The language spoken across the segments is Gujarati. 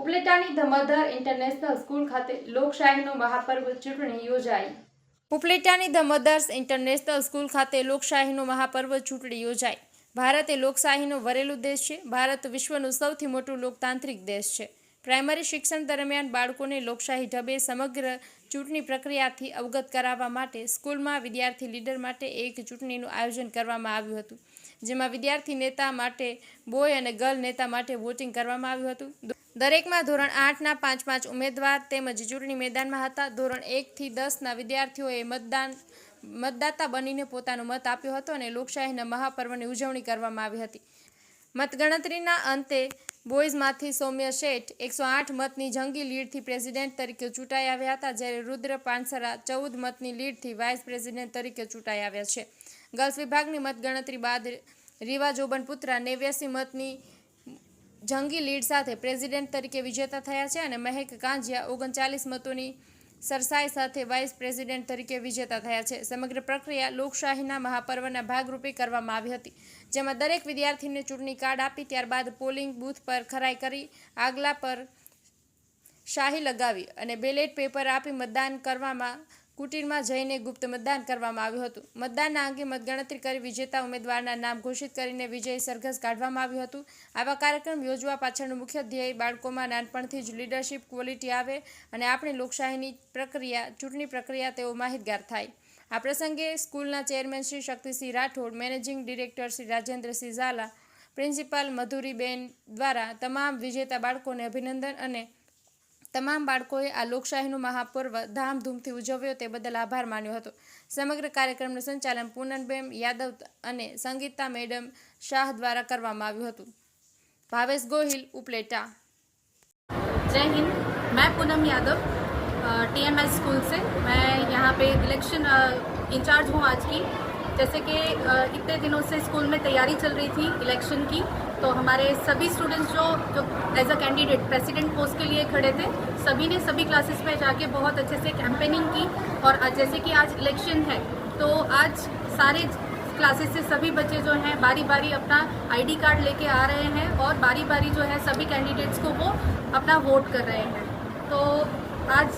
ઉપલેટાની ધમાધર ઇન્ટરનેશનલ સ્કૂલ ખાતે લોકશાહીનો મહાપર્વ ચૂંટણી યોજાઈ. ઉપલેટાની ધ ઇન્ટરનેશનલ સ્કૂલ ખાતે લોકશાહીનો મહાપર્વ ચૂંટણી યોજાઈ. ભારત એ લોકશાહીનો વરેલું દેશ છે. ભારત વિશ્વનું સૌથી મોટું લોકતાંત્રિક દેશ છે. પ્રાઇમરી શિક્ષણ દરમિયાન બાળકોને લોકશાહી ઢબે સમગ્ર ચૂંટણી પ્રક્રિયાથી અવગત કરાવવા માટે સ્કૂલમાં વિદ્યાર્થી લીડર માટે એક ચૂંટણીનું આયોજન કરવામાં આવ્યું હતું, જેમાં વિદ્યાર્થી નેતા માટે, બોય અને ગર્લ નેતા માટે વોટિંગ કરવામાં આવ્યું હતું. દરેકમાં ધોરણ આઠના પાંચ પાંચ ઉમેદવાર તેમજ ચૂંટણી મેદાનમાં હતા. ધોરણ એકથી દસના વિદ્યાર્થીઓએ મતદાન, મતદાતા બનીને પોતાનો મત આપ્યો હતો અને લોકશાહીના મહાપર્વની ઉજવણી કરવામાં આવી હતી. મતગણતરીના અંતે બોયઝમાંથી સૌમ્ય શેઠ એકસો આઠ મતની જંગી લીડથી પ્રેસિડેન્ટ તરીકે ચૂંટાઈ આવ્યા હતા, જ્યારે રુદ્ર પાનસરા ચૌદ મતની લીડથી વાઇસ પ્રેસિડેન્ટ તરીકે ચૂંટાઈ આવ્યા છે. ગર્લ્સ વિભાગની મતગણતરી બાદ રીવા જોબન પુત્રા નેવ્યાસી મતની જંગી લીડ સાથે પ્રેસિડેન્ટ તરીકે વિજેતા થયા છે અને મહેક કાંજિયા ઓગણચાલીસ મતોની સરસાઈ સાથે વાઇસ પ્રેસિડેન્ટ તરીકે વિજેતા થયા છે. સમગ્ર પ્રક્રિયા લોકશાહીના મહાપર્વના ભાગરૂપે કરવામાં આવી હતી, જેમાં દરેક વિદ્યાર્થીને ચૂંટણી કાર્ડ આપી, ત્યારબાદ પોલિંગ બૂથ પર ખરાઈ કરી, આગલા પર શાહી લગાવી અને બેલેટ પેપર આપી મતદાન કરવામાં કુટીરમાં જઈને ગુપ્ત મતદાન કરવામાં આવ્યું હતું. મતદાનના અંગે મતગણતરી કરી વિજેતા ઉમેદવારના નામ ઘોષિત કરીને વિજય સરઘસ કાઢવામાં આવ્યું હતું. આવા કાર્યક્રમ યોજવા પાછળનું મુખ્ય ધ્યેય બાળકોમાં નાનપણથી જ લીડરશિપ ક્વોલિટી આવે અને આપણી લોકશાહીની પ્રક્રિયા, ચૂંટણી પ્રક્રિયા તેઓ માહિતગાર થાય. આ પ્રસંગે સ્કૂલના chairman Shri Shaktisinh Rathod, managing director Shri Rajendrasinh Zala, principal Madhuriben દ્વારા તમામ વિજેતા બાળકોને અભિનંદન અને તમામ બાળકોએ આ લોકશાહીનું મહાપર્વ ધામધૂમથી ઉજવ્યો તે બદલ આભાર માન્યો હતો સમગ્ર કાર્યક્રમનું સંચાલન પૂનમબેન યાદવ અને સંગીતા મેડમ શાહ દ્વારા કરવામાં આવ્યું હતું ભાવેશ ગોહિલ ઉપલેટા जय हिंद मैं Poonam Yadav T M S school से मैं यहाँ पे इलेक्शन इंचार्ज हूँ आज की जैसे कि अ, इतने दिनों से स्कूल में तैयारी चल रही थी इलेक्शन की तो हमारे सभी स्टूडेंट्स जो जो as a candidate president post के लिए खड़े थे, सभी ने सभी क्लासेस में जाके बहुत अच्छे से कैंपेनिंग की। और जैसे कि आज इलेक्शन है तो आज सारे क्लासेस से सभी बच्चे जो हैं बारी बारी अपना आईडी कार्ड लेके आ रहे हैं और बारी बारी जो है सभी कैंडिडेट्स को वो अपना वोट कर रहे हैं। तो आज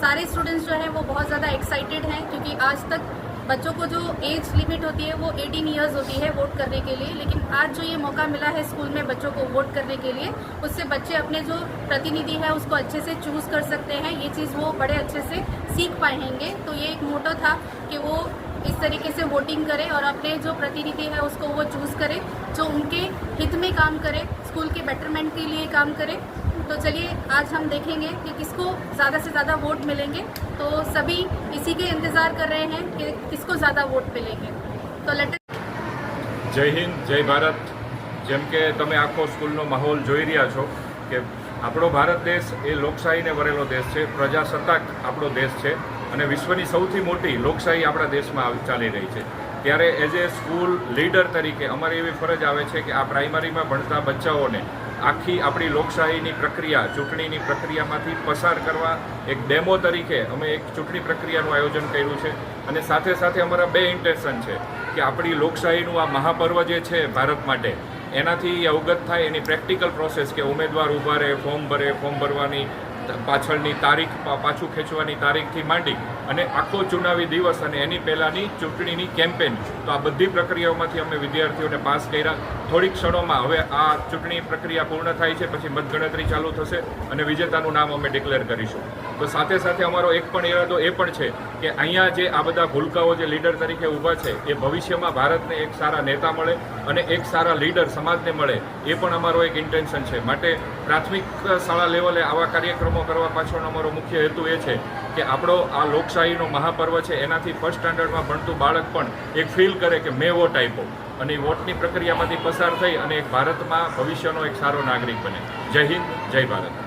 सारे स्टूडेंट्स जो हैं, वो बहुत ज़्यादा एक्साइटेड हैं, क्योंकि आज तक बच्चों को जो एज लिमिट होती है, वो 18 इयर्स होती है वोट करने के लिए। लेकिन आज जो ये मौका मिला है स्कूल में बच्चों को वोट करने के लिए, उससे बच्चे अपने जो प्रतिनिधि है, उसको अच्छे से चूज़ कर सकते हैं। ये चीज़ वो बड़े अच्छे से सीख पाएँगे तो ये एक मोटो था कि वो इस तरीके से वोटिंग करें और अपने जो प्रतिनिधि है, उसको वो चूज़ करें, जो उनके हित में काम करे स्कूल के बेटरमेंट के लिए काम करे। तो चलिए आज हम देखेंगे कि किसको ज़्यादा से ज़्यादा वोट मिलेंगे तो सभी इसी के इंतज़ार कर रहे हैं कि किसको ज़्यादा वोट मिलेंगे तो लेट જય હિન્દ જય ભારત જેમ કે તમે આખો સ્કૂલનો માહોલ જોઈ રહ્યા છો કે આપણો ભારત દેશ એ લોકશાહીને વરેલો દેશ છે પ્રજાસત્તાક આપણો દેશ છે અને વિશ્વની સૌથી મોટી લોકશાહી આપણા દેશમાં આવી- ચાલી રહી છે ત્યારે એઝ એ સ્કૂલ લીડર તરીકે અમારી એવી ફરજ આવે છે કે આ પ્રાઇમરીમાં ભણતા બચ્ચાઓને આખી આપણી લોકશાહીની પ્રક્રિયા, ચૂંટણીની પ્રક્રિયામાંથી પસાર કરવા એક ડેમો તરીકે અમે એક ચૂંટણી પ્રક્રિયાનું આયોજન કર્યું છે. અને સાથે સાથે અમારા બે ઇન્ટેન્શન છે કે આપણી લોકશાહીનું આ મહાપર્વ જે છે ભારત માટે, એનાથી અવગત થાય એની પ્રેક્ટિકલ પ્રોસેસ કે ઉમેદવાર ઊભા રહે ફોર્મ ભરે ફોર્મ ભરવાની પાછળની તારીખ પાછું ખેંચવાની તારીખથી માંડી અને આખો ચુનાવી દિવસ અને એની પહેલાંની ચૂંટણીની કેમ્પેન. તો આ બધી પ્રક્રિયાઓમાંથી અમે વિદ્યાર્થીઓને પાસ કર્યા. થોડીક ક્ષણોમાં હવે આ ચૂંટણી પ્રક્રિયા પૂર્ણ થાય છે, પછી મતગણતરી ચાલુ થશે અને વિજેતાનું નામ અમે ડિક્લેર કરીશું. તો સાથે સાથે અમારો એક પણ ઈરાદો એ પણ છે કે અહીંયા જે આ બધા ભૂલકાઓ જે લીડર તરીકે ઊભા છે, એ ભવિષ્યમાં ભારતને એક સારા નેતા મળે અને એક સારા લીડર સમાજને મળે, એ પણ અમારો એક ઇન્ટેન્શન છે. માટે પ્રાથમિક શાળા લેવલે આવા કાર્યક્રમો કરવા પાછળનો અમારો મુખ્ય હેતુ એ છે કે આપણો આ લોકશાહીનો મહાપર્વ છે, એનાથી ફર્સ્ટ સ્ટાન્ડર્ડમાં ભણતું બાળક પણ એક ફીલ કરે કે મેં વોટ આપ્યો અને વોટની પ્રક્રિયામાંથી પસાર થઈ અને એક ભારતમાં ભવિષ્યનો એક સારો નાગરિક બને. જય હિન્દ, જય ભારત.